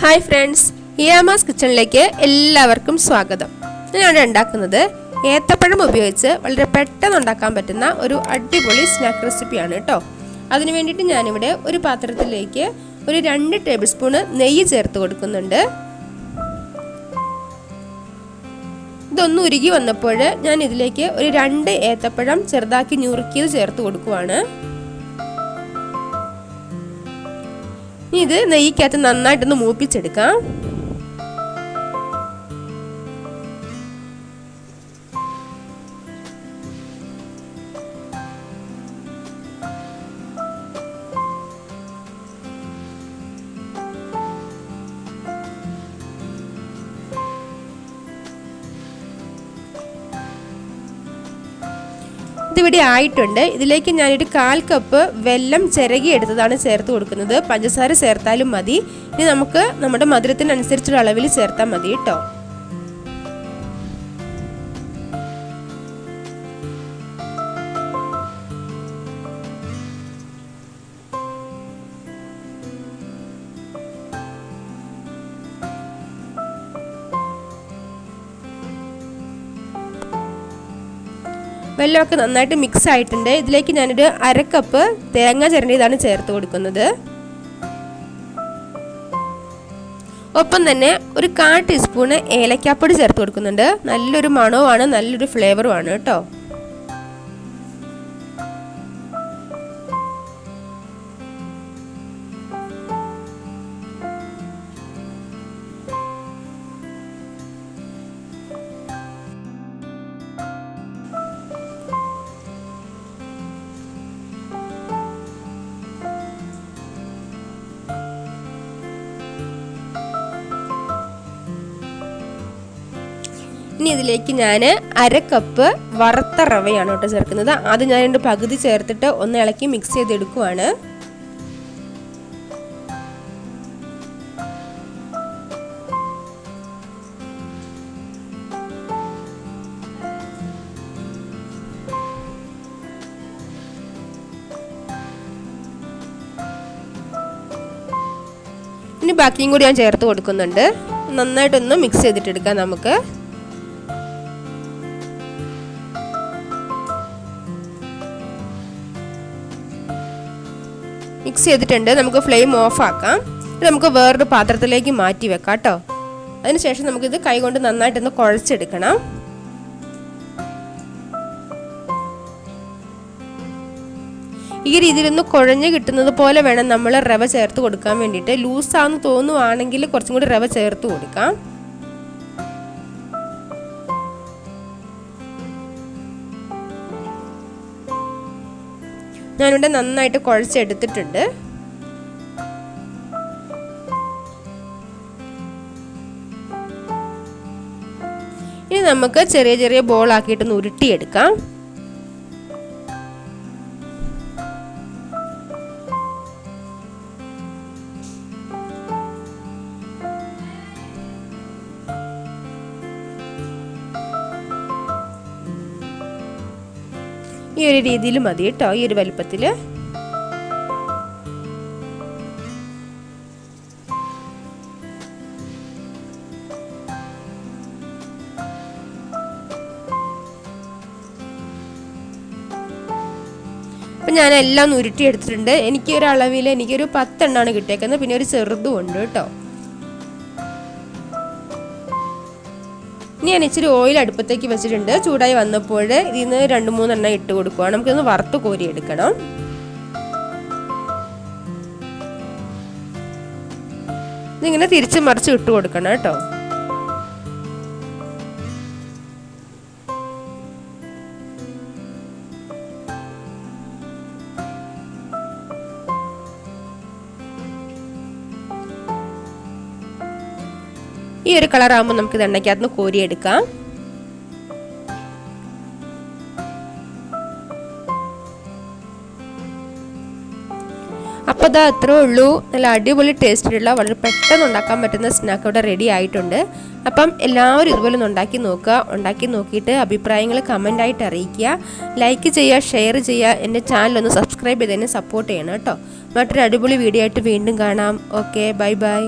Hi friends ഇയാമാസ് കിച്ചണിലേക്ക് എല്ലാവർക്കും സ്വാഗതം. ഞാനിവിടെ ഉണ്ടാക്കുന്നത് ഏത്തപ്പഴം ഉപയോഗിച്ച് വളരെ പെട്ടെന്ന് ഉണ്ടാക്കാൻ പറ്റുന്ന ഒരു അടിപൊളി സ്നാക്ക് റെസിപ്പിയാണ് കേട്ടോ. അതിന് വേണ്ടിയിട്ട് ഞാനിവിടെ ഒരു പാത്രത്തിലേക്ക് ഒരു രണ്ട് ടേബിൾ സ്പൂണ് നെയ്യ് ചേർത്ത് കൊടുക്കുന്നുണ്ട്. ഇതൊന്ന് ഉരുകി വന്നപ്പോൾ ഞാൻ ഇതിലേക്ക് ഒരു രണ്ട് ഏത്തപ്പഴം ചെറുതാക്കി ഞുറുക്കിയത് ചേർത്ത് കൊടുക്കുവാണ്. ഇത് നെയ്ക്കകത്ത് നന്നായിട്ടൊന്ന് മൂപ്പിച്ചെടുക്കാം. ഇതിവിടെ ആയിട്ടുണ്ട്. ഇതിലേക്ക് ഞാനൊരു കാൽ കപ്പ് വെല്ലം ചിരകി എടുത്തതാണ് ചേർത്ത് കൊടുക്കുന്നത്. പഞ്ചസാര ചേർത്താലും മതി. ഇനി നമുക്ക് നമ്മുടെ മധുരത്തിനനുസരിച്ചുള്ള അളവിൽ ചേർത്താൽ മതി കേട്ടോ. വെള്ളമൊക്കെ നന്നായിട്ട് മിക്സ് ആയിട്ടുണ്ട്. ഇതിലേക്ക് ഞാനൊരു അരക്കപ്പ് തേങ്ങ ചിരണ്ടിയതാണ് ചേർത്ത് കൊടുക്കുന്നത്. ഒപ്പം തന്നെ ഒരു കാ ടീസ്പൂണ് ഏലക്കാപ്പൊടി ചേർത്ത് കൊടുക്കുന്നുണ്ട്. നല്ലൊരു മണവുമാണ് നല്ലൊരു ഫ്ലേവറുമാണ് കേട്ടോ. ഇനി ഇതിലേക്ക് ഞാൻ അര കപ്പ് വറുത്ത റവയാണ് കേട്ടോ ചേർക്കുന്നത്. അത് ഞാൻ രണ്ട് പകുതി ചേർത്തിട്ട് ഒന്ന് ഇളക്കി മിക്സ് ചെയ്തെടുക്കുവാണ്. ഇനി ബാക്കിയും കൂടി ഞാൻ ചേർത്ത് കൊടുക്കുന്നുണ്ട്. നന്നായിട്ടൊന്ന് മിക്സ് ചെയ്തിട്ടെടുക്കാം നമുക്ക്. മിക്സ് ചെയ്തിട്ടുണ്ട്. നമുക്ക് ഫ്ലെയിം ഓഫ് ആക്കാം. നമുക്ക് വേറൊരു പാത്രത്തിലേക്ക് മാറ്റി വെക്കാം കേട്ടോ അതിനുശേഷം നമുക്കിത് കൈകൊണ്ട് നന്നായിട്ടൊന്ന് കുഴച്ചെടുക്കണം. ഈ രീതിയിലൊന്ന് കുഴഞ്ഞ് കിട്ടുന്നത് പോലെ വേണം നമ്മൾ റവ ചേർത്ത് കൊടുക്കാൻ വേണ്ടിയിട്ട്. ലൂസാന്ന് തോന്നുവാണെങ്കിൽ കുറച്ചും കൂടി റവ ചേർത്ത് കൊടുക്കാം. ഞാനിവിടെ നന്നായിട്ട് കുഴച്ചെടുത്തിട്ടുണ്ട്. ഇനി നമുക്ക് ചെറിയ ചെറിയ ബോളാക്കിയിട്ടൊന്ന് ഉരുട്ടിയെടുക്കാം. ഈ ഒരു രീതിയിൽ മതി കേട്ടോ ഈ ഒരു വലുപ്പത്തിൽ. അപ്പം ഞാൻ എല്ലാം ഉരുട്ടി എടുത്തിട്ടുണ്ട് എനിക്ക് ഒരു അളവിൽ എനിക്കൊരു പത്തെണ്ണമാണ് കിട്ടിയേക്കുന്നത്. പിന്നെ ഒരു ചെറുതും ഉണ്ട് കേട്ടോ. ഇനി ഞാൻ ഇച്ചിരി ഓയിൽ അടുപ്പത്തേക്ക് വെച്ചിട്ടുണ്ട്. ചൂടായി വന്നപ്പോൾ ഇതിൽ നിന്ന് രണ്ട് മൂന്നെണ്ണം ഇട്ട് കൊടുക്കുക നമുക്കിതൊന്ന് വറുത്ത് കോരി എടുക്കണം ഇതിങ്ങനെ തിരിച്ച് മറിച്ച് ഇട്ട് കൊടുക്കണം കേട്ടോ. ഈ ഒരു കളർ ആകുമ്പോൾ നമുക്ക് ഇത് എണ്ണയ്ക്കകത്ത് കോരിയെടുക്കാം. അപ്പോൾ അതാ അത്രേ ഉള്ളൂ. നല്ല അടിപൊളി ടേസ്റ്റിലുള്ള വളരെ പെട്ടെന്ന് ഉണ്ടാക്കാൻ പറ്റുന്ന സ്നാക്ക് ഇവിടെ റെഡി ആയിട്ടുണ്ട്. അപ്പം എല്ലാവരും ഇതുപോലെ ഒന്ന് ഉണ്ടാക്കി നോക്കുക. ഉണ്ടാക്കി നോക്കിയിട്ട് അഭിപ്രായങ്ങൾ കമന്റായിട്ട് അറിയിക്കുക. ലൈക്ക് ചെയ്യുക ഷെയർ ചെയ്യുക. എന്റെ ചാനൽ ഒന്ന് സബ്സ്ക്രൈബ് എന്നെ സപ്പോർട്ട് ചെയ്യണം കേട്ടോ. മറ്റൊരു അടിപൊളി വീഡിയോ ആയിട്ട് വീണ്ടും കാണാം. Okay bye bye